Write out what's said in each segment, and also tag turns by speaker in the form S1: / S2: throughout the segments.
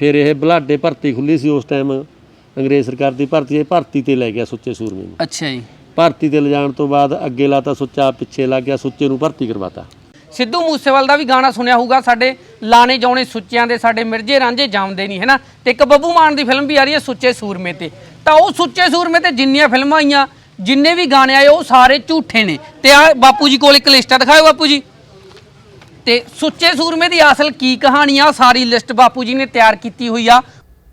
S1: ਫਿਰ ਇਹ ਬਲਾਡੇ ਭਰਤੀ ਖੁੱਲੀ ਸੀ ਉਸ ਟਾਈਮ ਅੰਗਰੇਜ਼ ਸਰਕਾਰ ਦੀ ਭਰਤੀ ਇਹ ਭਰਤੀ ਤੇ ਲੈ ਗਿਆ ਸੁੱਚੇ ਸੂਰਮੇ ਨੂੰ।
S2: ਅੱਛਾ ਜੀ।
S1: ਭਰਤੀ ਤੇ ਲਿਜਾਣ ਤੋਂ ਬਾਅਦ ਅੱਗੇ ਲਾਤਾ ਸੁੱਚਾ ਪਿੱਛੇ ਲੱਗ ਗਿਆ ਸੁੱਚੇ ਨੂੰ ਭਰਤੀ ਕਰਵਾਤਾ।
S2: ਸਿੱਧੂ ਮੂਸੇਵਾਲ ਦਾ ਵੀ ਗਾਣਾ ਸੁਣਿਆ ਹੋਊਗਾ ਸਾਡੇ ਲਾਣੇ ਜਾਉਣੇ ਸੁੱਚਿਆਂ ਦੇ ਸਾਡੇ ਮਿਰਜੇ ਰਾਂਝੇ ਜਾਮਦੇ ਨਹੀਂ ਹੈਨਾ? ਤੇ ਇੱਕ ਬੱਬੂ ਮਾਨ ਦੀ ਫਿਲਮ ਵੀ ਆ ਰਹੀ ਹੈ ਸੁੱਚੇ ਸੂਰਮੇ ਤੇ। ਤਾਂ ਉਹ ਸੁੱਚੇ ਸੂਰਮੇ ਤੇ ਜਿੰਨੀਆਂ ਫਿਲਮਾਂ ਆਈਆਂ ਜਿੰਨੇ ਵੀ ਗਾਣੇ ਆਏ ਉਹ ਸਾਰੇ ਝੂਠੇ ਨੇ। ਤੇ ਆ ਬਾਪੂ ਜੀ ਕੋਲ ਇੱਕ ਲਿਸਟ ਦਿਖਾਓ ਬਾਪੂ ਜੀ। ਤੇ ਸੁੱਚੇ ਸੂਰਮੇ ਦੀ ਅਸਲ ਕੀ ਕਹਾਣੀ ਆ? ਸਾਰੀ ਲਿਸਟ ਬਾਪੂ ਜੀ ਨੇ ਤਿਆਰ ਕੀਤੀ ਹੋਈ ਆ।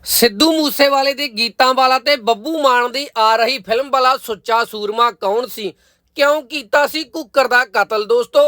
S2: ਸਿੱਧੂ ਮੂਸੇਵਾਲੇ ਦੇ ਗੀਤਾਂ ਵਾਲਾ ਤੇ ਬੱਬੂ ਮਾਨ ਦੀ ਆ ਰਹੀ ਫਿਲਮ ਵਾਲਾ ਸੁੱਚਾ ਸੂਰਮਾ ਕੌਣ ਸੀ? ਕਿਉਂ ਕੀਤਾ ਸੀ ਕੁੱਕਰ ਦਾ ਕਤਲ? ਦੋਸਤੋ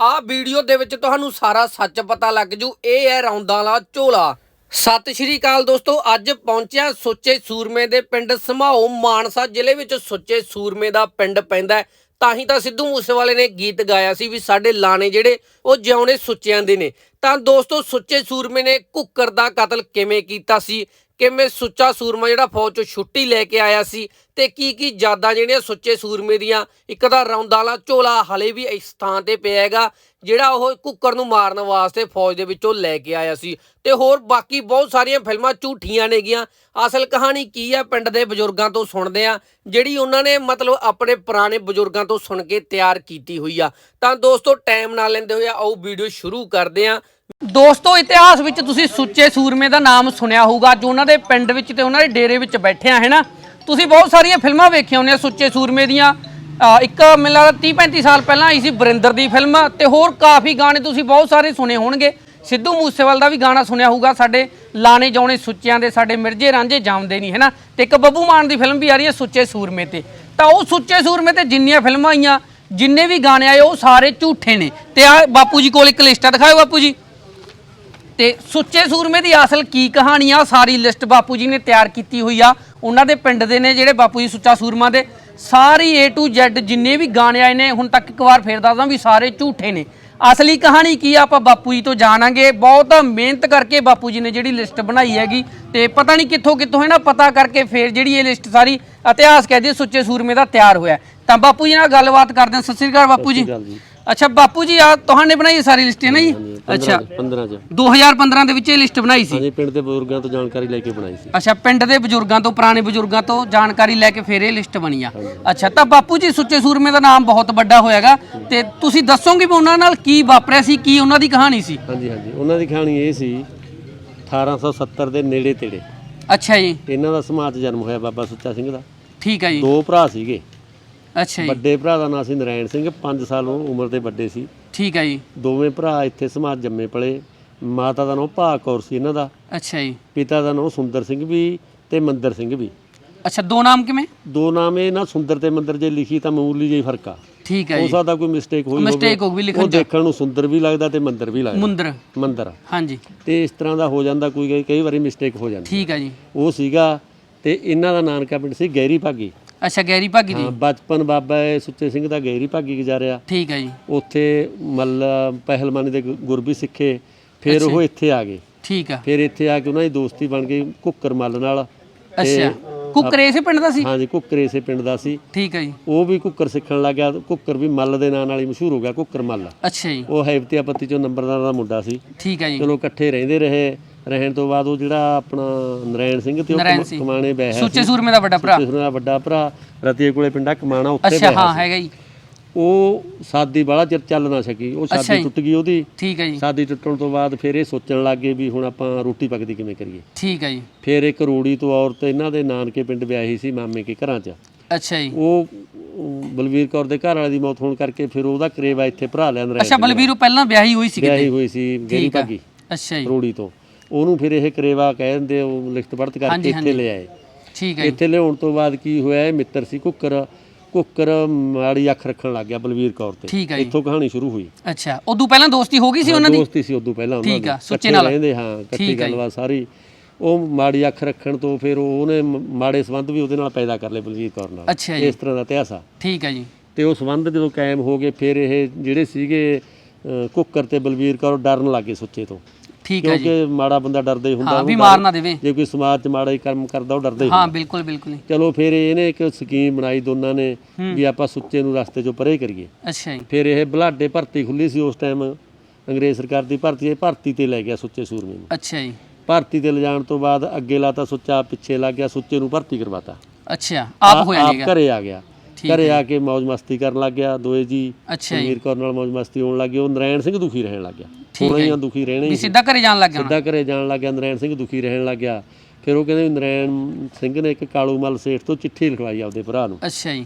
S2: ਆਹ ਵੀਡੀਓ ਦੇ ਵਿੱਚ ਤੁਹਾਨੂੰ ਸਾਰਾ ਸੱਚ ਪਤਾ ਲੱਗ ਜੂ। ਇਹ ਹੈ ਰੌਂਦਾਂ ਵਾਲਾ ਝੋਲਾ। ਸਤਿ ਸ਼੍ਰੀ ਅਕਾਲ ਦੋਸਤੋ, ਅੱਜ ਪਹੁੰਚਿਆ ਸੁੱਚੇ ਸੂਰਮੇ ਦੇ ਪਿੰਡ ਸਮਾਓ ਮਾਨਸਾ ਜ਼ਿਲ੍ਹੇ ਵਿੱਚ। ਸੁੱਚੇ ਸੂਰਮੇ ਦਾ ਪਿੰਡ ਪੈਂਦਾ ਤਾਂ ਹੀ ਤਾਂ ਸਿੱਧੂ ਮੂਸੇਵਾਲੇ ਨੇ ਗੀਤ ਗਾਇਆ ਸੀ ਵੀ ਸਾਡੇ ਲਾਣੇ ਜਿਹੜੇ, ਉਹ ਜਿਉਣੇ ਸੁੱਚਿਆਂ ਦੇ ਨੇ। ਤਾਂ ਦੋਸਤੋ, ਸੁੱਚੇ ਸੂਰਮੇ ਨੇ ਕੁੱਕਰ ਦਾ ਕਤਲ ਕਿਵੇਂ ਕੀਤਾ ਸੀ? ਕਿਵੇਂ ਸੁੱਚਾ ਸੂਰਮਾ ਜਿਹੜਾ ਫੌਜ ਚੋਂ ਛੁੱਟੀ ਲੈ ਕੇ ਆਇਆ ਸੀ ਤੇ ਕੀ ਕੀ ਯਾਦਾਂ ਜਿਹੜੀਆਂ ਸੁੱਚੇ ਸੂਰਮੇ ਦੀਆਂ, ਇੱਕ ਤਾਂ ਰੌਂਦਾ ਝੋਲਾ ਹਲੇ ਵੀ ਇਸ ਥਾਂ ਤੇ ਪਿਆ ਹੈਗਾ, ਜਿਹੜਾ ਉਹ ਕੁੱਕਰ ਨੂੰ ਮਾਰਨ ਵਾਸਤੇ ਫੌਜ ਦੇ ਵਿੱਚੋਂ ਲੈ ਕੇ ਆਇਆ ਸੀ। ਤੇ ਹੋਰ ਬਾਕੀ ਬਹੁਤ ਸਾਰੀਆਂ ਫਿਲਮਾਂ ਝੂਠੀਆਂ ਨੇਗੀਆਂ। ਅਸਲ ਕਹਾਣੀ ਕੀ ਹੈ, ਪਿੰਡ ਦੇ ਬਜ਼ੁਰਗਾਂ ਤੋਂ ਸੁਣਦੇ ਆ ਜਿਹੜੀ ਉਹਨਾਂ ਨੇ ਮਤਲਬ ਆਪਣੇ ਪੁਰਾਣੇ ਬਜ਼ੁਰਗਾਂ ਤੋਂ ਸੁਣ ਕੇ ਤਿਆਰ ਕੀਤੀ ਹੋਈ ਆ। ਤਾਂ ਦੋਸਤੋ, ਟਾਈਮ ਨਾ ਲੈਂਦੇ ਹੋਏ ਆਓ, ਵੀਡੀਓ ਸ਼ੁਰੂ ਕਰਦੇ ਆ ਦੋਸਤੋ, ਇਤਿਹਾਸ ਵਿੱਚ ਤੁਸੀਂ ਸੁੱਚੇ ਸੂਰਮੇ ਦਾ ਨਾਮ ਸੁਣਿਆ ਹੋਊਗਾ, ਜੋ ਉਹਨਾਂ ਦੇ ਪਿੰਡ ਵਿੱਚ ਤੇ ਉਹਨਾਂ ਦੇ ਡੇਰੇ ਵਿੱਚ ਬੈਠੇ ਆ ਹੈਨਾ ਤੁਸੀਂ ਬਹੁਤ ਸਾਰੀਆਂ ਫਿਲਮਾਂ ਵੇਖੀਆਂ ਹੋਣੀਆਂ ਸੁੱਚੇ ਸੂਰਮੇ ਦੀਆਂ। ਇੱਕ ਮੈਨੂੰ ਲੱਗਦਾ 30 35 ਸਾਲ ਪਹਿਲਾਂ ਆਈ ਸੀ ਬਰਿੰਦਰ ਦੀ ਫਿਲਮ, ਤੇ ਹੋਰ ਕਾਫੀ ਗਾਣੇ ਤੁਸੀਂ ਬਹੁਤ ਸਾਰੇ ਸੁਣੇ ਹੋਣਗੇ। ਸਿੱਧੂ ਮੂਸੇਵਾਲ ਦਾ ਵੀ ਗਾਣਾ ਸੁਣਿਆ ਹੋਊਗਾ, ਸਾਡੇ ਲਾਣੇ ਜਾਉਣੇ ਸੁੱਚਿਆਂ ਦੇ, ਸਾਡੇ ਮਿਰਜੇ ਰਾਂਝੇ ਜਾਮਦੇ ਨਹੀਂ ਹੈਨਾ ਤੇ ਇੱਕ ਬੱਬੂ ਮਾਨ ਦੀ ਫਿਲਮ ਵੀ ਆ ਰਹੀ ਹੈ ਸੁੱਚੇ ਸੂਰਮੇ ਤੇ। ਤਾਂ ਉਹ ਸੁੱਚੇ ਸੂਰਮੇ ਤੇ ਜਿੰਨੀਆਂ ਫਿਲਮਾਂ ਆਈਆਂ, ਜਿੰਨੇ ਵੀ ਗਾਣੇ ਆਏ, ਉਹ ਸਾਰੇ ਝੂਠੇ ਨੇ। ਤੇ ਆ ਬਾਪੂ ਜੀ ਕੋਲ ਇੱਕ ਲਿਸਟ ਦਿਖਾਓ ਬਾਪੂ ਜੀ। ਤੇ ਸੁੱਚੇ ਸੂਰਮੇ ਦੀ ਅਸਲ ਕੀ ਕਹਾਣੀ ਆ, ਸਾਰੀ ਲਿਸਟ ਬਾਪੂ ਜੀ ਨੇ ਤਿਆਰ ਕੀਤੀ ਹੋਈ ਆ। ਉਹਨਾਂ ਦੇ ਪਿੰਡ ਦੇ ਨੇ ਜਿਹੜੇ ਬਾਪੂ ਜੀ ਸੁੱਚਾ ਸੂਰਮਾ ਦੇ। ਸਾਰੀ A to Z ਜਿੰਨੇ ਵੀ ਗਾਣੇ ਆਏ ਨੇ, ਹੁਣ ਤੱਕ ਇੱਕ ਵਾਰ ਫੇਰ ਦੱਸਦਾ ਵੀ ਸਾਰੇ ਝੂਠੇ ਨੇ। ਅਸਲੀ ਕਹਾਣੀ ਕੀ ਆ, ਆਪਾਂ ਬਾਪੂ ਜੀ ਤੋਂ ਜਾਣਾਂਗੇ। ਬਹੁਤ ਮਿਹਨਤ ਕਰਕੇ ਬਾਪੂ ਜੀ ਨੇ ਜਿਹੜੀ ਲਿਸਟ ਬਣਾਈ ਹੈਗੀ ਤੇ ਪਤਾ ਨਹੀਂ ਕਿੱਥੋਂ ਕਿੱਥੋਂ ਹੈ ਨਾ, ਪਤਾ ਕਰਕੇ ਫੇਰ ਜਿਹੜੀ ਇਹ ਲਿਸਟ ਸਾਰੀ ਇਤਿਹਾਸ ਕਹਦੇ ਸੁੱਚੇ ਸੂਰਮੇ ਦਾ ਤਿਆਰ ਹੋਇਆ। ਤਾਂ ਬਾਪੂ ਜੀ ਨਾਲ ਗੱਲਬਾਤ ਕਰਦੇ ਹਾਂ। ਸਤਿ ਸ੍ਰੀ ਅਕਾਲ ਬਾਪੂ ਜੀ।
S1: ਜੀ।
S2: ਅੱਛਾ ਬਾਪੂ ਜੀ ਆ ਤੁਹਾਨੇ ਬਣਾਈ ਸਾਰੀ ਲਿਸਟ ਹੈ ਨਾ ਜੀ? ਅੱਛਾ।
S1: 15 ਚ।
S2: 2015 ਦੇ ਵਿੱਚ ਇਹ ਲਿਸਟ ਬਣਾਈ ਸੀ?
S1: ਹਾਂਜੀ ਪਿੰਡ ਦੇ ਬਜ਼ੁਰਗਾਂ ਤੋਂ ਜਾਣਕਾਰੀ ਲੈ ਕੇ ਬਣਾਈ ਸੀ।
S2: ਅੱਛਾ ਪਿੰਡ ਦੇ ਬਜ਼ੁਰਗਾਂ ਤੋਂ ਪੁਰਾਣੇ ਬਜ਼ੁਰਗਾਂ ਤੋਂ ਜਾਣਕਾਰੀ ਲੈ ਕੇ ਫਿਰ ਇਹ ਲਿਸਟ ਬਣੀ ਆ। ਅੱਛਾ ਤਾਂ ਬਾਪੂ ਜੀ ਸੁੱਚੇ ਸੂਰਮੇ ਦਾ ਨਾਮ ਬਹੁਤ ਵੱਡਾ ਹੋਇਆਗਾ। ਤੇ ਤੁਸੀਂ ਦੱਸੋਗੇ ਵੀ ਉਹਨਾਂ ਨਾਲ ਕੀ ਵਾਪਰਿਆ ਸੀ ਕੀ ਉਹਨਾਂ ਦੀ ਕਹਾਣੀ ਸੀ?
S1: ਹਾਂਜੀ ਹਾਂਜੀ। ਉਹਨਾਂ ਦੀ ਕਹਾਣੀ ਇਹ ਸੀ 1870 ਦੇ ਨੇੜੇ ਤੇੜੇ।
S2: ਅੱਛਾ ਜੀ।
S1: ਇਹਨਾਂ ਦਾ ਸਮਾਜ ਜਨਮ ਹੋਇਆ ਬਾਬਾ ਸੁੱਚਾ ਸਿੰਘ ਦਾ।
S2: ਠੀਕ ਹੈ ਜੀ।
S1: ਦੋ ਭਰਾ ਸੀਗੇ।
S2: ਅੱਛਾ ਜੀ।
S1: ਵੱਡੇ ਭਰਾ ਦਾ ਨਾਂ ਸੀ ਨਰਾਇਣ ਸਿੰਘ 5 ਸਾਲ ਉਹ ਉਮਰ ਦੇ ਵੱਡੇ ਸੀ।
S2: ਠੀਕ ਹੈ ਜੀ।
S1: ਦੋਵੇਂ ਭਰਾ ਇੱਥੇ ਸਮਾਜ ਜੰਮੇ ਪਲੇ। ਮਾਤਾ ਦਾ ਨਾਮ ਭਾਗ ਕੌਰ ਸੀ ਇਹਨਾਂ ਦਾ।
S2: ਅੱਛਾ ਜੀ।
S1: ਪਿਤਾ ਦਾ ਨਾਮ ਸੁੰਦਰ ਸਿੰਘ ਵੀ ਤੇ ਮੰਦਰ ਸਿੰਘ ਵੀ।
S2: ਅੱਛਾ ਦੋ ਨਾਮ ਕਿਵੇਂ?
S1: ਦੋ ਨਾਮ ਇਹ ਨਾ ਸੁੰਦਰ ਤੇ ਮੰਦਰ ਜੇ ਲਿਖੀ ਤਾਂ ਮਾਮੂਲੀ ਜਿਹੀ ਫ਼ਰਕ ਆ।
S2: ਠੀਕ ਹੈ
S1: ਹੋ
S2: ਜੀ।
S1: ਸਕਦਾ ਕੋਈ ਮਿਸਟੇਕ ਹੋਈ ਹੋਵੇ।
S2: Mistake ਹੋ ਗਈ ਲਿਖਣ
S1: ਉਹ
S2: 'ਚ।
S1: ਦੇਖਣ ਨੂੰ ਸੁੰਦਰ ਵੀ ਲੱਗਦਾ ਤੇ ਮੰਦਰ ਵੀ ਲੱਗਦਾ।
S2: ਮੁੰਦਰ।
S1: ਮੰਦਰ।
S2: ਹਾਂਜੀ।
S1: ਤੇ ਇਸ ਤਰ੍ਹਾਂ ਦਾ ਹੋ ਜਾਂਦਾ ਕੋਈ ਕਈ- ਕਈ ਵਾਰੀ ਮਿਸਟੇਕ ਹੋ ਜਾਂਦੀ
S2: ਠੀਕ ਹੈ ਜੀ।
S1: ਉਹ ਸੀਗਾ ਤੇ ਇਹਨਾਂ ਦਾ ਨਾਨਕਾ ਪਿੰਡ ਸੀ ਗੈਰੀ ਭਾਗੀ।
S2: ਅੱਛਾ ਗੈਰੀ ਭਾਗੀ ਦੀ?
S1: ਹਾਂ ਬਚਪਨ ਬਾਬਾ ਇਹ ਸੁੱਚੇ ਸਿੰਘ ਦਾ ਗੈਰੀ ਭਾਗੀ ਗੁਜ਼ਾਰਿਆ।
S2: ਠੀਕ ਹੈ ਜੀ।
S1: ਉੱਥੇ ਮੱਲ ਪਹਿਲਵਾਨੀ ਦੇ ਗੁ- ਗੁਰ ਵੀ ਸਿੱਖੇ ਫਿਰ ਉਹ ਇੱਥੇ ਆ ਗਏ।
S2: ਠੀਕ ਆ।
S1: ਫਿਰ ਇੱਥੇ ਆ ਕੇ ਉਹਨਾਂ ਦੀ ਦੋਸਤੀ ਬਣ ਗਈ ਕੁੱਕਰ ਮੱਲ ਨਾਲ।
S2: ਅੱਛਾ। ਕੁੱਕਰ ਇਸੇ ਪਿੰਡ ਦਾ ਸੀ?
S1: ਹਾਂਜੀ ਕੁੱਕਰ ਇਸੇ ਪਿੰਡ ਦਾ ਸੀ।
S2: ਠੀਕ ਹੈ ਜੀ।
S1: ਉਹ ਵੀ ਕੁੱਕਰ ਸਿੱਖਣ ਲੱਗ ਗਿਆ ਕੁੱਕਰ ਵੀ ਮੱਲ ਦੇ ਨਾਂ ਨਾਲ ਹੀ ਮਸ਼ਹੂਰ ਹੋ ਗਿਆ ਕੁੱਕਰ ਮੱਲ।
S2: ਅੱਛਾ ਜੀ।
S1: ਉਹ ਹੈਬਤੀਆਪੱਤੀ ਚੋਂ ਨੰਬਰਦਾਰ ਦਾ ਮੁੰਡਾ ਸੀ।
S2: ਠੀਕ ਹੈ ਜੀ।
S1: ਚਲੋ ਇਕੱਠੇ ਰਹਿੰਦੇ ਰਹੇ। ਰਹਿਣ ਤੋਂ ਬਾਅਦ ਉਹ ਜਿਹੜਾ ਆਪਣਾ ਨਰਾਇਣ ਸਿੰਘ ਤੇ ਉਹ
S2: ਸਿੰਘ।
S1: ਕਮਾਣੇ ਬਹਿ
S2: ਸੁੱਚੇ ਸੂਰਮੇ ਦਾ ਵੱਡਾ ਭਰਾ।
S1: ਦਾ ਵੱਡਾ ਭਰਾ ਰਤੀਏ ਕੋਲੇ ਪਿੰਡਾ ਕਮਾਣਾ ਉੱਥੇ
S2: ਅੱਛਾ
S1: ਬਹਿ
S2: ਹਾਂ ਹੈਗਾ ਜੀ।
S1: ਉਹ ਸਾਦੀ ਬਾਲਾ ਚਿਰ ਚੱਲ ਨਾ ਸਕੀ ਉਹ
S2: ਅੱਛਾ
S1: ਸਾਦੀ
S2: ਜੀ।
S1: ਟੁੱਟ ਗਈ ਉਹਦੀ।
S2: ਠੀਕ ਹੈ ਜੀ।
S1: ਸਾਦੀ ਟੁੱਟਣ ਤੋਂ ਬਾਅਦ ਫਿਰ ਇਹ ਸੋਚਣ ਲੱਗ ਗਏ ਵੀ ਹੁਣ ਆਪਾਂ ਰੋਟੀ ਪੱਕਦੀ ਕਿਵੇਂ ਕਰੀਏ।
S2: ਠੀਕ ਹੈ ਜੀ।
S1: ਫਿਰ ਇੱਕ ਰੋੜੀ ਤੋਂ ਔਰਤ ਇਹਨਾਂ ਦੇ ਨਾਨਕੇ ਪਿੰਡ ਵਿਆਹੀ ਸੀ ਮਾਮੇ ਕੇ ਘਰਾਂ 'ਚ।
S2: ਅੱਛਾ ਜੀ।
S1: ਉਹ ਉਹ ਬਲਵੀਰ ਕੌਰ ਦੇ ਘਰ ਵਾਲੇ ਦੀ ਮੌਤ ਹੋਣ ਕਰਕੇ ਫਿਰ ਉਹਦਾ ਕਰੇਵਾ ਇੱਥੇ ਭਰਾ ਲਿਆ ਨਰਾਇਣ
S2: ਅੱਛਾ ਬਲਵੀਰ ਉਹ ਪਹਿਲਾਂ ਵਿਆਹੀ ਹੋਈ ਸੀ
S1: ਵਿਆਹੀ
S2: ਕਿਤੇ?
S1: ਹੋਈ ਸੀ ਗੈਰੀ
S2: ਠੀਕ ਆ
S1: ਭਾਗੀ।
S2: ਅੱਛਾ ਜੀ।
S1: ਰੋੜੀ ਤੋਂ। ਉਹਨੂੰ ਫਿਰ ਇਹ ਕਰੇਵਾ ਕਹਿ ਦਿੰਦੇ ਉਹ ਲਿਖਤ ਪੜਤ ਕਰਕੇ
S2: ਹਾਂਜੀ,
S1: ਇੱਥੇ ਲੈ ਆਏ
S2: ਠੀਕ ਹੈ ਜੀ।
S1: ਇੱਥੇ ਲਿਆਉਣ ਤੋਂ ਬਾਅਦ ਕੀ ਹੋਇਆ ਇਹ ਮਿੱਤਰ ਸੀ ਕੁੱਕਰ ਕੁੱਕਰ ਮਾੜੀ ਅੱਖ ਰੱਖਣ ਲੱਗ ਗਿਆ ਬਲਵੀਰ ਕੌਰ ਤੇ।
S2: ਠੀਕ ਹੈ ਜੀ।
S1: ਇੱਥੋਂ ਕਹਾਣੀ ਸ਼ੁਰੂ ਹੋਈ।
S2: ਅੱਛਾ ਉਦੋਂ ਪਹਿਲਾਂ ਦੋਸਤੀ ਹੋ ਗਈ ਸੀ ਉਹਨਾਂ ਦੀ?
S1: ਦੋਸਤੀ ਸੀ ਉਦੋਂ ਪਹਿਲਾਂ ਉਹਨਾਂ
S2: ਠੀਕ ਆ, ਸੁੱਚੇ
S1: ਇਕੱਠੇ
S2: ਨਾਲ।
S1: ਰਹਿੰਦੇ ਹਾਂ ਇਕੱਠੀ
S2: ਠੀਕ ਆ ਜੀ।
S1: ਗੱਲਬਾਤ ਸਾਰੀ। ਉਹ ਮਾੜੀ ਅੱਖ ਰੱਖਣ ਤੋਂ ਫਿਰ ਉਹਨੇ ਮ- ਮਾੜੇ ਸੰਬੰਧ ਵੀ ਉਹਦੇ ਨਾਲ ਪੈਦਾ ਕਰ ਲਏ ਬਲਵੀਰ ਕੌਰ ਨਾਲ।
S2: ਅੱਛਾ ਜੀ।
S1: ਇਸ ਤਰ੍ਹਾਂ ਦਾ ਇਤਿਹਾਸ ਆ।
S2: ਠੀਕ ਹੈ ਜੀ।
S1: ਤੇ ਉਹ ਸੰਬੰਧ ਜਦੋਂ ਕਾਇਮ ਹੋ ਗਏ ਫਿਰ ਇਹ ਜਿਹੜੇ ਸੀਗੇ ਅ, ਕੁੱਕਰ ਤੇ ਬਲਵੀਰ ਕੌਰ ਡਰਨ ਲੱਗੇ ਸੁੱਚੇ ਤੋਂ।
S2: ਠੀਕ ਹੈ ਜੀ।
S1: ਕਿਉਂਕਿ ਮਾੜਾ ਬੰਦਾ ਡਰਦਾ ਹੀ ਹੁੰਦਾ
S2: ਹਾਂ ਵੀ ਮਾਰ ਨਾ ਦੇਵੇ।
S1: ਜੇ ਕੋਈ ਸਮਾਜ 'ਚ ਮਾੜਾ ਹੀ ਕੰਮ ਕਰਦਾ ਉਹ ਡਰਦਾ ਹੀ
S2: ਹਾਂ ਬਿਲਕੁਲ ਬਿਲਕੁਲ ਜੀ।
S1: ਚਲੋ ਫਿਰ ਇਹਨੇ ਇੱਕ ਸਕੀਮ ਬਣਾਈ ਦੋਨਾਂ ਨੇ ਵੀ ਆਪਾਂ ਸੁੱਚੇ ਨੂੰ ਰਸਤੇ 'ਚੋਂ ਪਰੇ ਕਰੀਏ।
S2: ਅੱਛਾ ਜੀ।
S1: ਫਿਰ ਇਹ ਬਲਾਡੇ ਭਰਤੀ ਖੁੱਲੀ ਸੀ ਉਸ ਟਾਈਮ ਅੰਗਰੇਜ਼ ਸਰਕਾਰ ਦੀ ਭਰਤੀ ਇਹ ਭਰਤੀ ਤੇ ਲੈ ਗਿਆ ਸੁੱਚੇ ਸੂਰਮੇ ਨੂੰ।
S2: ਅੱਛਾ ਜੀ।
S1: ਭਰਤੀ ਤੇ ਲਿਜਾਣ ਤੋਂ ਬਾਅਦ ਅੱਗੇ ਲਾਤਾ ਸੁੱਚਾ ਪਿੱਛੇ ਲੱਗ ਗਿਆ ਸੁੱਚੇ ਨੂੰ ਭਰਤੀ ਕਰਵਾਤਾ।
S2: ਅੱਛਾ ਆਪ ਹੋਇਆ
S1: ਆਪ ਘਰੇ ਆ ਗਿਆ।
S2: ਠੀਕ
S1: ਘਰੇ ਆ ਕੇ ਮौज ਮਸਤੀ ਕਰਨ ਲੱਗ ਗਿਆ ਦੋਏ ਜੀ
S2: ਅੱਛਾ ਜੀ।
S1: ਕੌਰ ਨਾਲ ਮौज ਮਸਤੀ ਹੋਣ ਲੱਗ ਗਈ ਉਹ ਨਰਾਇਣ ਸਿੰਘ ਦੁਖੀ ਰਹਿਣ ਲੱਗ ਗਿਆ। ਥੋੜਾ
S2: ਹੈ
S1: ਦੁਖੀ ਰਹਿਣੇ
S2: ਵੀ ਸਿੱਧਾ ਘਰੇ ਜਾਣ ਲੱਗ ਗਿਆ
S1: ਸਿੱਧਾ ਘਰੇ ਜਾਣ ਲੱਗ ਗਿਆ ਨਰਾਇਣ ਸਿੰਘ ਦੁਖੀ ਰਹਿਣ ਲੱਗ ਗਿਆ। ਫਿਰ ਉਹ ਕਹਿੰਦੇ ਵੀ ਨਰਾਇਣ ਸਿੰਘ ਨੇ ਇੱਕ ਕਾਲੂ ਮਲ ਸੇਠ ਤੋਂ ਚਿੱਠੀ ਲਿਖਵਾਈ ਆਪਦੇ ਭਰਾ ਨੂੰ।
S2: ਅੱਛਾ ਜੀ।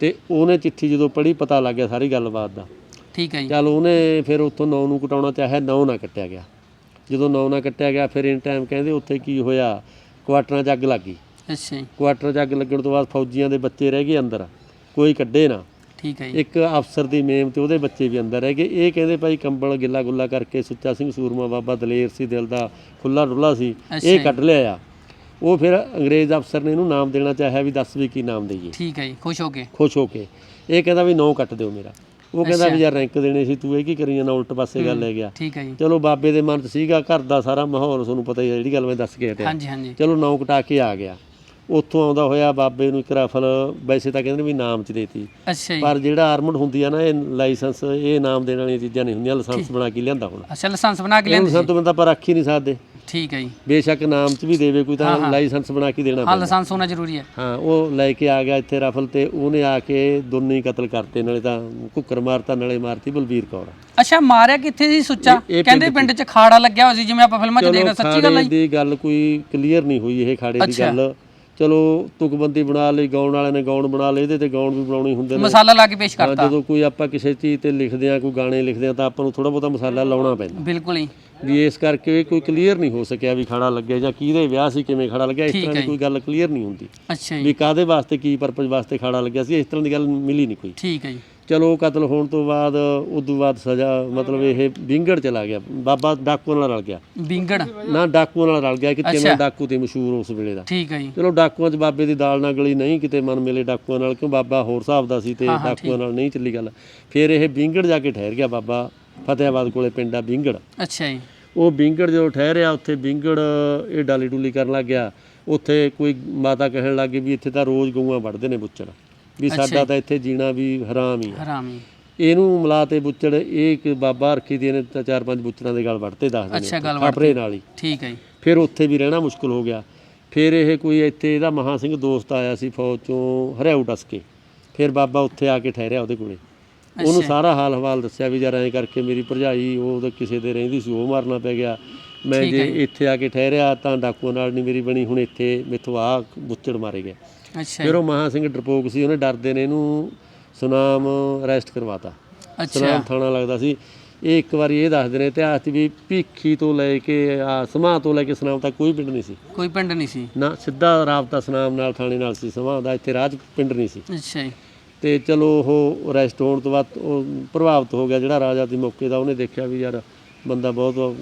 S1: ਤੇ ਉਹਨੇ ਚਿੱਠੀ ਜਦੋਂ ਪੜ੍ਹੀ ਪਤਾ ਲੱਗ ਗਿਆ ਸਾਰੀ ਗੱਲਬਾਤ ਦਾ।
S2: ਠੀਕ ਹੈ ਜੀ।
S1: ਚੱਲ ਉਹਨੇ ਫਿਰ ਉੱਥੋਂ ਨੌ ਨੂੰ ਕਟਾਉਣਾ ਚਾਹਿਆ ਨੌ ਨਾ ਕੱਟਿਆ ਗਿਆ। ਜਦੋਂ ਨੌ ਨਾ ਕੱਟਿਆ ਗਿਆ ਫਿਰ ਇਨ ਟਾਈਮ ਕਹਿੰਦੇ ਉੱਥੇ ਕੀ ਹੋਇਆ? ਕੁਆਟਰਾਂ 'ਚ ਅੱਗ ਲੱਗ
S2: ਅੱਛਾ ਜੀ।
S1: ਕੁਆਟਰ 'ਚ ਅੱਗ ਲੱਗਣ ਤੋਂ ਬਾਅਦ ਫੌਜੀਆਂ ਦੇ ਬੱਚੇ ਰਹਿ ਗਏ ਅੰਦਰ। ਕੋਈ ਕੱਢੇ ਨਾ।
S2: ਠੀਕ ਹੈ ਜੀ।
S1: ਇੱਕ ਅਫਸਰ ਦੀ ਮੇਮ ਤੇ ਉਹਦੇ ਬੱਚੇ ਵੀ ਅੰਦਰ ਰਹਿ ਗਏ ਇਹ ਕਹਿੰਦੇ ਭਾਈ ਕੰਬਲ ਗਿੱਲਾ ਗੁੱਲਾ ਕਰਕੇ ਸੁੱਚਾ ਸਿੰਘ ਸੂਰਮਾ ਬਾਬਾ ਦਲੇਰ ਸੀ ਦਿਲ ਦਾ ਖੁੱਲਾ ਡੁੱਲਾ ਸੀ। ਇਹ। ਕੱਢ ਲਿਆ ਆ। ਉਹ ਫਿਰ ਅੰਗਰੇਜ਼ ਅਫਸਰ ਨੇ ਇਹਨੂੰ ਨਾਮ ਦੇਣਾ ਚਾਹਿਆ ਵੀ ਦੱਸ ਵੀ ਕੀ ਨਾਮ ਦਈਏ।
S2: ਠੀਕ ਹੈ ਜੀ ਖੁਸ਼ ਹੋ ਕੇ।
S1: ਖੁਸ਼ ਹੋ ਕੇ। ਇਹ ਕਹਿੰਦਾ ਵੀ ਨੌ ਕੱਟ ਦਿਓ ਮੇਰਾ। ਉਹ ਕਹਿੰਦਾ। ਵੀ ਯਾਰ ਰੈਂਕ ਦੇਣੇ ਸੀ ਤੂੰ ਇਹ ਕੀ ਕਰੀ ਜਾਂਦਾ ਉਲਟ ਪਾਸੇ ਗੱਲ ਲੈ ਗਿਆ
S2: ਠੀਕ ਹੈ ਜੀ।
S1: ਚਲੋ ਬਾਬੇ ਦੇ ਮਨ 'ਚ ਸੀਗਾ ਘਰ ਦਾ ਸਾਰਾ ਮਾਹੌਲ ਤੁਹਾਨੂੰ ਪਤਾ ਹੀ ਹੈ ਜਿਹੜੀ ਗੱਲ ਮੈਂ ਦੱਸ ਕੇ ਹਟਿਆ।
S2: ਹਾਂਜੀ ਹਾਂਜੀ।
S1: ਚਲੋ ਨੌ ਕਟਾ ਕੇ ਆ ਗਿਆ। ਉੱਥੋਂ ਆਉਂਦਾ ਹੋਇਆ ਬਾਬੇ ਨੂੰ ਇੱਕ ਰਾਫਲ ਵੈਸੇ ਤਾਂ ਕਹਿੰਦੇ ਨੇ ਵੀ ਨਾਮ 'ਚ ਦੇਤੀ।
S2: ਅੱਛਾ ਜੀ।
S1: ਪਰ ਜਿਹੜਾ ਆਰਮਡ ਹੁੰਦੀ ਆ ਨਾ ਇਹ ਲਾਇਸੈਂਸ ਇਹ ਨਾਮ ਦੇਣ ਵਾਲੀਆਂ ਚੀਜ਼ਾਂ ਨਹੀਂ ਹੁੰਦੀਆਂ ਲਾਇਸੈਂਸ ਬਣਾ ਕੇ ਲਿਆਂਦਾ ਹੁਣ।
S2: ਅੱਛਾ ਲਾਇਸੈਂਸ ਬਣਾ ਕੇ
S1: ਇਹਨੂੰ
S2: ਲੈਂਦੇ ਸੀ?
S1: ਸੰਤ ਬੰਦਾ ਪਰ ਰੱਖ ਹੀ ਨਹੀਂ ਸਕਦੇ।
S2: ਠੀਕ ਹੈ ਜੀ।
S1: ਬੇਸ਼ੱਕ ਨਾਮ 'ਚ ਵੀ ਦੇਵੇ ਕੋਈ ਤਾਂ ਲਾਇਸੈਂਸ ਬਣਾ ਕੇ ਦੇਣਾ
S2: ਹਾਂ ਲਾਇਸੈਂਸ ਹੋਣਾ ਜ਼ਰੂਰੀ ਹੈ।
S1: ਹਾਂ ਉਹ ਲੈ ਕੇ ਆ ਗਿਆ ਇੱਥੇ ਰਾਫਲ ਤੇ ਉਹਨੇ ਆ ਕੇ ਦੋਨੇ ਕਤਲ ਕਰਤੇ ਨਾਲੇ ਤਾਂ ਕੁੱਕਰ ਮਾਰਤਾ ਨਾਲੇ ਮਾਰਤੀ ਬਲਬੀਰ ਕੌਰ।
S2: ਅੱਛਾ ਮਾਰਿਆ ਕਿੱਥੇ ਸੀ ਸੁੱਚਾ? ਕਹਿੰਦੇ ਪਿੰਡ 'ਚ ਖਾੜਾ ਲੱਗਿਆ ਹੋਇਆ ਸੀ ਜਿਵੇਂ ਆਪਾਂ ਫਿਲਮਾਂ 'ਚ ਦੇਖਦੇ ਸੱਚੀ ਗੱਲ ਹੈ
S1: ਦੀ ਗੱਲ ਕੋਈ ਕਲੀਅਰ ਨਹੀਂ ਹੋਈ ਇਹ ਖਾੜੇ ਦੀ। ਗੱਲ। ਚਲੋ ਤੁਕਬੰਦੀ ਬਣਾ ਲਈ ਗਾਉਣ ਵਾਲਿਆਂ ਨੇ ਗਾਉਣ ਬਣਾ ਲਏ ਇਹਦੇ ਤੇ ਗਾਉਣ ਵੀ ਬਣਾਉਣੇ ਹੁੰਦੇ ਨੇ।
S2: ਮਸਾਲਾ ਲਾ ਕੇ ਪੇਸ਼
S1: ਹਾਂ,
S2: ਕਰਤਾ।
S1: ਜਦੋਂ ਕੋਈ ਆਪਾਂ ਕਿਸੇ ਚੀਜ਼ ਤੇ ਲਿਖਦੇ ਆ ਕੋਈ ਗਾਣੇ ਲਿਖਦੇ ਆ ਤਾਂ ਆਪਾਂ ਨੂੰ ਥੋੜਾ ਬਹੁਤਾ ਮਸਾਲਾ ਲਾਉਣਾ ਪੈਂਦਾ।
S2: ਬਿਲਕੁਲ ਹੀ
S1: ਵੀ ਇਸ ਕਰਕੇ ਕੋਈ ਕਲੀਅਰ ਨਹੀਂ ਹੋ ਸਕਿਆ ਵੀ ਖੜਾ ਲੱਗਿਆ ਜਾਂ ਕਿਹਦੇ ਵਿਆਹ ਸੀ ਕਿਵੇਂ ਖੜਾ ਲੱਗਿਆ ਇਸ ਤਰ੍ਹਾਂ ਦੀ ਕੋਈ ਗੱਲ ਕਲੀਅਰ ਨਹੀਂ ਹੁੰਦੀ।
S2: ਅੱਛਾ ਜੀ।
S1: ਵੀ ਕਾਦੇ ਵਾਸਤੇ ਕੀ ਪਰਪਸ ਵਾਸਤੇ ਖੜਾ ਲੱਗਿਆ ਸੀ ਇਸ ਤਰ੍ਹਾਂ ਦੀ ਗੱਲ ਮਿਲੀ ਨਹੀਂ ਕੋਈ।
S2: ਠੀਕ ਹੈ ਜੀ।
S1: ਚਲੋ ਕਤਲ ਹੋਣ ਤੋਂ ਬਾਅਦ ਉਦੋਂ ਬਾਅਦ ਸਜ਼ਾ ਮਤਲਬ ਇਹ ਵਿੰਗੜ ਚਲਾ ਗਿਆ। ਬਾਬਾ ਡਾਕੂਆਂ ਨਾਲ ਰਲ ਗਿਆ।
S2: ਬਿੰਗੜ
S1: ਨਾ ਡਾਕੂਆਂ ਨਾਲ ਰਲ ਗਿਆ ਕਿ। ਕਿਵੇਂ ਡਾਕੂ ਤੇ ਮਸ਼ਹੂਰ ਉਸ ਵੇਲੇ ਦਾ।
S2: ਠੀਕ ਹੈ ਜੀ।
S1: ਚਲੋ ਡਾਕੂਆਂ 'ਚ ਬਾਬੇ ਦੀ ਦਾਲ ਨਾਲ ਗਲੀ ਨਹੀਂ ਕਿਤੇ ਮਨ ਮਿਲੇ ਡਾਕੂਆਂ ਨਾਲ ਕਿਉਂ ਬਾਬਾ ਹੋਰ ਹਿਸਾਬ ਦਾ ਸੀ ਤੇ ਡਾਕੂਆਂ ਨਾਲ ਨਹੀਂ ਚੱਲੀ ਗੱਲ। ਫਿਰ ਇਹ ਵਿੰਗੜ ਜਾ ਕੇ ਠਹਿਰ ਗਿਆ ਬਾਬਾ ਫਤਿਆਬਾਦ ਕੋਲੇ ਪਿੰਡ ਆ ਵਿੰਗੜ।
S2: ਅੱਛਾ ਜੀ।
S1: ਉਹ ਵਿੰਗੜ ਜਦੋਂ ਠਹਿਰਿਆ ਉੱਥੇ ਵਿੰਗੜ ਇਹ ਡਾਲੀ ਡੁਲੀ ਕਰਨ ਲੱਗ ਗਿਆ। ਉੱਥੇ ਕੋਈ ਮਾਤਾ ਕਹਿਣ ਲੱਗ ਗਈ ਵੀ ਇੱਥੇ ਤਾਂ ਰੋਜ਼ ਗਊਆਂ ਵੱਢਦੇ ਨੇ ਬੁੱਚੜ ਵੀ ਸਾਡਾ ਤਾਂ ਇੱਥੇ ਜੀਣਾ ਵੀ ਹਰਾਮ ਹੀ ਆ।
S2: ਹਰਾਮੀ
S1: ਇਹਨੂੰ ਮਿਲਾ ਤੇ ਬੁੱਚੜ ਇਹ ਇੱਕ ਬਾਬਾ ਰੱਖੀ ਦੀ ਨੇ ਤਾਂ ਚਾਰ ਪੰਜ ਬੁੱਚੜਾਂ ਦੇ ਗਲ ਵੱਢਤੇ ਦੱਸਦੇ
S2: ਅੱਛਾ, ਗਲ।
S1: ਖਪਰੇ ਨਾਲ ਹੀ।
S2: ਠੀਕ ਹੈ ਜੀ।
S1: ਫਿਰ ਉੱਥੇ ਵੀ ਰਹਿਣਾ ਮੁਸ਼ਕਲ ਹੋ ਗਿਆ। ਫਿਰ ਇਹ ਕੋਈ ਇੱਥੇ ਇਹਦਾ ਮਹਾ ਸਿੰਘ ਦੋਸਤ ਆਇਆ ਸੀ ਫੌਜ ਚੋਂ ਹਰਿਆਊ ਡਸ ਕੇ। ਫਿਰ ਬਾਬਾ ਉੱਥੇ ਆ ਕੇ ਠਹਿਰਿਆ ਉਹਦੇ ਕੋਲੇ। ਉਹਨੂੰ ਸਾਰਾ ਹਾਲ ਹਵਾਲ ਦੱਸਿਆ ਵੀ ਯਾਰ ਐਂ ਕਰਕੇ ਮੇਰੀ ਭਰਜਾਈ ਉਹ ਉਹਦੇ ਕਿਸੇ ਦੇ ਰਹਿੰਦੀ ਸੀ ਉਹ ਮਾਰਨਾ ਪੈ ਗਿਆ। ਮੈਂ
S2: ਠੀਕ
S1: ਜੇ
S2: ਹੈ।
S1: ਇੱਥੇ ਆ ਕੇ ਠਹਿਰਿਆ ਤਾਂ ਡਾਕੂਆਂ ਨਾਲ ਨਹੀਂ ਮੇਰੀ ਬਣੀ ਹੁਣ ਇੱਥੇ ਮੈਥੋਂ ਆ ਬੁੱਚੜ ਮਾਰੇ ਗਏ।
S2: ਅੱਛਾ
S1: ਫਿਰ ਉਹ ਮਹਾ ਸਿੰਘ ਡਰਪੋਕ ਸੀ ਉਹਨੇ ਡਰਦੇ ਨੇ ਇਹਨੂੰ ਸੁਨਾਮ ਅਰੈਸਟ ਕਰਵਾਤਾ।
S2: ਅੱਛਾ।
S1: ਸੁਨਾਮ ਥਾਣਾ ਲੱਗਦਾ ਸੀ। ਇਹ ਇੱਕ ਵਾਰੀ ਇਹ ਦੱਸਦੇ ਨੇ ਇਤਿਹਾਸ 'ਚ ਵੀ ਭੀਖੀ ਤੋਂ ਲੈ ਕੇ ਆ ਸਮਾਂ ਤੋਂ ਲੈ ਕੇ ਸੁਨਾਮ ਤੱਕ ਕੋਈ ਪਿੰਡ ਨਹੀਂ ਸੀ।
S2: ਕੋਈ ਪਿੰਡ ਨਹੀਂ ਸੀ।
S1: ਨਾ ਸਿੱਧਾ ਰਾਬਤਾ ਸੁਨਾਮ ਨਾਲ ਥਾਣੇ ਨਾਲ ਸੀ ਸਮਾਂ ਦਾ ਇੱਥੇ ਰਾਜ ਪਿੰਡ ਨਹੀਂ ਸੀ।
S2: ਅੱਛਾ ਜੀ।
S1: ਤੇ ਚਲੋ ਉਹ ਅਰੈਸਟ ਹੋਣ ਤੋਂ ਬਾਅਦ ਉਹ ਪ੍ਰਭਾਵਿਤ ਹੋ ਗਿਆ ਜਿਹੜਾ ਰਾਜਾ ਦੀ ਮੌਕੇ ਦਾ ਉਹਨੇ ਦੇਖਿਆ ਵੀ ਯਾਰ ਬੰਦਾ ਬਹੁਤ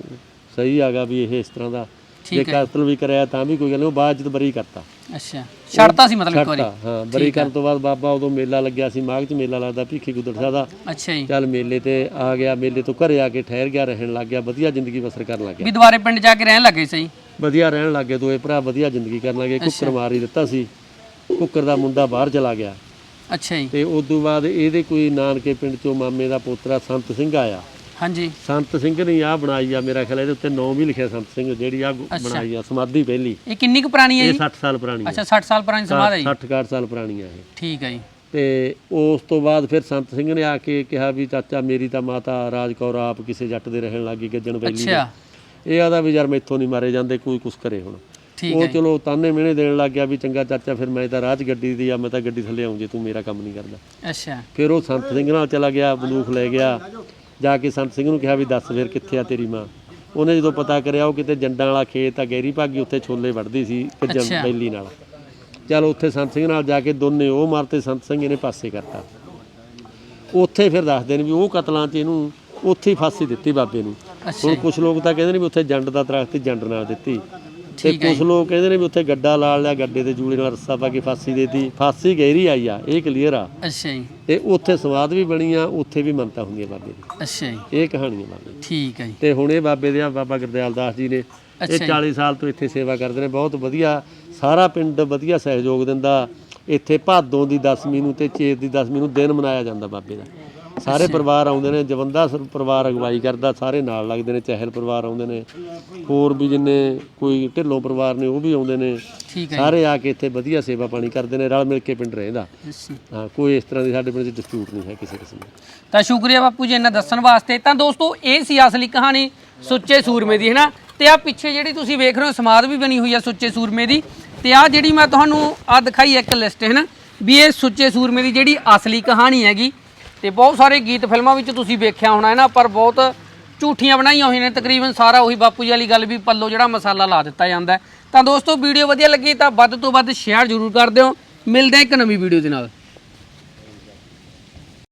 S1: ਸਹੀ ਆਗਾ ਵੀ ਇਹ ਇਸ ਤਰ੍ਹਾਂ ਦਾ। ਜੇ ਕਤਲ ਵੀ ਕਰਿਆ ਤਾਂ ਵੀ ਕੋਈ ਗੱਲ ਨਹੀਂ ਉਹ ਬਾਅਦ ਚ ਬਰੀ ਕਰਤਾ।
S2: ਅੱਛਾ। ਛੱਡਤਾ ਸੀ ਮਤਲਬ ਇੱਕ ਵਾਰੀ?
S1: ਛੱਡਤਾ ਹਾਂ। ਬਰੀ ਕਰਨ ਤੋਂ ਬਾਅਦ ਬਾਬਾ ਉਦੋਂ ਮੇਲਾ ਲੱਗਿਆ ਸੀ ਮਾਘ ਚ ਮੇਲਾ ਲੱਗਦਾ ਭੀਖੀ ਗੁੱਦੜ ਸਾਹਿਬ ਦਾ।
S2: ਅੱਛਾ ਜੀ।
S1: ਚੱਲ ਮੇਲੇ ਤੇ ਆ ਗਿਆ ਮੇਲੇ ਤੋਂ ਘਰੇ ਆ ਕੇ ਠਹਿਰ ਗਿਆ ਰਹਿਣ ਲੱਗ ਗਿਆ ਵਧੀਆ ਜ਼ਿੰਦਗੀ ਬਸਰ ਕਰਨ ਲੱਗ ਗਿਆ।
S2: ਵੀ ਦੁਬਾਰੇ ਪਿੰਡ ਜਾ ਕੇ ਰਹਿਣ ਲੱਗੇ ਸਹੀ?
S1: ਵਧੀਆ ਰਹਿਣ ਲੱਗ ਗਏ ਦੋਏ ਭਰਾ ਵਧੀਆ ਜ਼ਿੰਦਗੀ ਕਰਨ ਲੱਗੇ। ਕੁੱਕਰ ਮਾਰ ਹੀ ਦਿੱਤਾ ਸੀ। ਕੁੱਕਰ ਦਾ ਮੁੰਡਾ ਬਾਹਰ ਚਲਾ ਗਿਆ।
S2: ਅੱਛਾ ਜੀ।
S1: ਤੇ ਉਸ ਤੋਂ ਬਾਅਦ ਇਹਦੇ ਕੋਈ ਨਾਨਕੇ ਪਿੰਡ ਚੋਂ ਮਾਮੇ ਦਾ ਪੋਤਰਾ ਸੰਤ ਸਿੰਘ ਆਇਆ।
S2: ਹਾਂਜੀ।
S1: ਸੰਤ ਸਿੰਘ ਨੇ ਆ ਬਣਾਈ ਆ ਮੇਰਾ ਖਿਆਲ ਇਹਦੇ ਉੱਤੇ ਨਾਂ ਵੀ ਲਿਖਿਆ ਸੰਤ ਸਿੰਘ ਜਿਹੜੀ ਆ ਬਣਾਈ ਆ ਸਮਾਧੀ ਪਹਿਲੀ।
S2: ਇਹ ਕਿੰਨੀ ਕੁ ਪੁਰਾਣੀ ਹੈ
S1: ਇਹ
S2: ਜੀ?
S1: 60 ਸਾਲ ਪੁਰਾਣੀ ਆ
S2: ਅੱਛਾ 60 ਸਾਲ ਪੁਰਾਣੀ ਸਮਾਧ ਹੈ ਜੀ।
S1: 60 61 ਸਾਲ ਪੁਰਾਣੀ ਆ ਇਹ।
S2: ਠੀਕ ਹੈ ਜੀ।
S1: ਤੇ ਉਸ ਤੋਂ ਬਾਅਦ ਫਿਰ ਸੰਤ ਸਿੰਘ ਨੇ ਆ ਕੇ ਕਿਹਾ ਵੀ ਚਾਚਾ ਮੇਰੀ ਤਾਂ ਮਾਤਾ ਰਾਜ ਕੌਰ ਆਪ ਕਿਸੇ ਜੱਟ ਦੇ ਰਹਿਣ ਲੱਗੀ ਗੱਜਣ ਬੈਲੀ
S2: ਅੱਛਾ।
S1: ਇਹ ਆਦਾ ਵੀ ਯਾਰ ਮੈਥੋਂ ਨਹੀਂ ਮਾਰੇ ਜਾਂਦੇ ਕੋਈ ਕੁਛ ਕਰੇ ਹੁਣ। ਉਹ
S2: ਹੈ
S1: ਚਲੋ ਤਾਨੇ ਮਿਹਣੇ ਦੇਣ ਲੱਗ ਗਿਆ ਵੀ ਚੰਗਾ ਚਾਚਾ ਫਿਰ ਮੈਂ ਤਾਂ ਰਾਜ ਗੱਡੀ ਦੀ ਆ ਮੈਂ ਤਾਂ ਗੱਡੀ ਥੱਲੇ ਆਉਂ ਜੇ ਤੂੰ ਮੇਰਾ ਕੰਮ ਨਹੀਂ ਕਰਦਾ।
S2: ਅੱਛਾ।
S1: ਫਿਰ ਉਹ ਸੰਤ ਸਿੰਘ ਨਾਲ ਚਲਾ ਗਿਆ ਬੰਦੂਕ ਲੈ ਗਿਆ। ਜਾ ਕੇ ਸੰਤ ਸਿੰਘ ਨੂੰ ਕਿਹਾ ਵੀ ਦੱਸ ਫਿਰ ਕਿੱਥੇ ਆ ਤੇਰੀ ਮਾਂ। ਉਹਨੇ ਜਦੋਂ ਪਤਾ ਕਰਿਆ ਉਹ ਕਿਤੇ ਜੰਡਾਂ ਵਾਲਾ ਖੇਤ ਆ ਗੈਰੀ ਭਾਗੀ ਉੱਥੇ ਛੋਲੇ ਵੱਢਦੀ ਸੀ
S2: ਅੱਛਾ।
S1: ਬੈਲੀ ਨਾਲ। ਚਲ ਉੱਥੇ ਸੰਤ ਸਿੰਘ ਨਾਲ ਜਾ ਕੇ ਦੋਨੇ ਉਹ ਮਾਰਤੇ ਸੰਤ ਸਿੰਘ ਇਹਨੇ ਪਾਸੇ ਕਰਤਾ। ਉੱਥੇ ਫਿਰ ਦੱਸਦੇ ਨੇ ਵੀ ਉਹ ਕਤਲਾਂ 'ਚ ਇਹਨੂੰ ਉੱਥੇ ਹੀ ਫਾਂਸੀ ਦਿੱਤੀ ਬਾਬੇ ਨੂੰ। ਹੁਣ ਕੁਝ ਲੋਕ ਤਾਂ ਕਹਿੰਦੇ ਨੇ ਵੀ ਉੱਥੇ ਜੰਡ ਦਾ ਦਰਖਤ ਜੰਡ ਨਾਲ ਦਿੱਤੀ। ਤੇ
S2: ਠੀਕ ਹੈ
S1: ਕੁਝ ਲੋਕ ਕਹਿੰਦੇ ਨੇ ਵੀ ਉੱਥੇ ਗੱਡਾ ਲਾਲ ਲਿਆ ਗੱਡੇ ਦੇ ਜੂਲੇ ਨਾਲ ਰੱਸਾ ਪਾ ਕੇ ਫਾਂਸੀ ਦੇਤੀ। ਫਾਂਸੀ ਗਹਿਰੀ ਆਈ ਆ ਇਹ ਕਲੀਅਰ ਆ।
S2: ਅੱਛਾ ਜੀ।
S1: ਤੇ ਉੱਥੇ ਸਵਾਦ ਵੀ ਬਣੀ ਆ ਉੱਥੇ ਵੀ ਮੰਨਤਾ ਹੁੰਦੀ ਆ ਬਾਬੇ ਦੀ
S2: ਅੱਛਾ ਜੀ।
S1: ਇਹ ਕਹਾਣੀਆਂ ਬਾਬੇ ਦੀ
S2: ਠੀਕ ਹੈ ਜੀ।
S1: ਤੇ ਹੁਣ ਇਹ ਬਾਬੇ ਦੇ ਆ ਬਾਬਾ ਗੁਰਦਿਆਲ ਦਾਸ ਜੀ ਨੇ। ਇਹ
S2: ਅੱਛਾ ਜੀ।
S1: 40 ਸਾਲ ਤੋਂ ਇੱਥੇ ਸੇਵਾ ਕਰਦੇ ਨੇ ਬਹੁਤ ਵਧੀਆ। ਸਾਰਾ ਪਿੰਡ ਵਧੀਆ ਸਹਿਯੋਗ ਦਿੰਦਾ। ਇੱਥੇ ਭਾਦੋਂ ਦੀ ਦਸਵੀਂ ਨੂੰ ਤੇ ਚੇਤ ਦੀ ਦਸਵੀਂ ਨੂੰ ਦਿਨ ਮਨਾਇਆ ਜਾਂਦਾ ਬਾਬੇ ਦਾ। ਸਾਰੇ ਪਰਿਵਾਰ ਆਉਂਦੇ ਨੇ ਜਵੰਦਾ ਸਰ ਪਰਿਵਾਰ ਅਗਵਾਈ ਕਰਦਾ ਸਾਰੇ ਨਾਲ ਲੱਗਦੇ ਨੇ ਚਹਿਲ ਪਰਿਵਾਰ ਆਉਂਦੇ ਨੇ। ਹੋਰ ਵੀ ਜਿੰਨੇ ਕੋਈ ਢਿੱਲੋਂ ਪਰਿਵਾਰ ਨੇ ਉਹ ਵੀ ਆਉਂਦੇ ਨੇ।
S2: ਠੀਕ ਹੈ
S1: ਸਾਰੇ ਆ ਕੇ ਇੱਥੇ ਵਧੀਆ ਸੇਵਾ ਪਾਣੀ ਕਰਦੇ ਨੇ ਰਲ ਮਿਲ ਕੇ ਪਿੰਡ ਰਹਿੰਦਾ। ਹਾਂ ਕੋਈ ਇਸ ਤਰ੍ਹਾਂ ਦੀ ਸਾਡੇ ਪਿੰਡ 'ਚ ਡਿਸਪਿਊਟ ਨਹੀਂ ਹੈ ਕਿਸੇ ਕਿਸਮ ਦਾ।
S2: ਤਾਂ ਸ਼ੁਕਰੀਆ ਬਾਪੂ ਜੀ ਇਹਨਾਂ ਦੱਸਣ ਵਾਸਤੇ। ਤਾਂ ਦੋਸਤੋ ਇਹ ਸੀ ਅਸਲੀ ਕਹਾਣੀ ਸੁੱਚੇ ਸੂਰਮੇ ਦੀ ਹੈਨਾ ਤੇ ਆ ਪਿੱਛੇ ਜਿਹੜੀ ਤੁਸੀਂ ਵੇਖ ਰਹੇ ਹੋ ਸਮਾਦ ਵੀ ਬਣੀ ਹੋਈ ਆ ਸੁੱਚੇ ਸੂਰਮੇ ਦੀ। ਤੇ ਆ ਜਿਹੜੀ ਮੈਂ ਤੁਹਾਨੂੰ ਆ ਦਿਖਾਈ ਇੱਕ ਲਿਸਟ ਹੈ ਨਾ? ਵੀ ਇਹ ਸੁੱਚੇ ਸੂਰਮੇ ਦੀ ਜਿਹੜੀ ਅਸਲੀ ਕਹਾਣੀ ਹੈਗੀ ਤੇ ਬਹੁਤ ਸਾਰੇ ਗੀਤ ਫਿਲਮਾਂ ਵਿੱਚ ਤੁਸੀਂ ਵੇਖਿਆ ਹੋਣਾ ਹੈ ਨਾ ਪਰ ਬਹੁਤ ਝੂਠੀਆਂ ਬਣਾਈਆਂ ਹੋਈਆਂ ਨੇ। ਤਕਰੀਬਨ ਸਾਰਾ ਉਹੀ ਬਾਪੂ ਜੀ ਵਾਲੀ ਗੱਲ ਵੀ ਪੱਲੋ ਜਿਹੜਾ ਮਸਾਲਾ ਲਾ ਦਿੱਤਾ ਜਾਂਦਾ ਤਾਂ ਦੋਸਤੋ, ਵੀਡੀਓ ਵਧੀਆ ਲੱਗੀ ਤਾਂ ਵੱਧ ਤੋਂ ਵੱਧ ਸ਼ੇਅਰ ਜ਼ਰੂਰ ਕਰ ਦਿਓ। ਮਿਲਦੇ ਹਾਂ ਇੱਕ ਨਵੀਂ ਵੀਡੀਓ ਦੇ ਨਾਲ।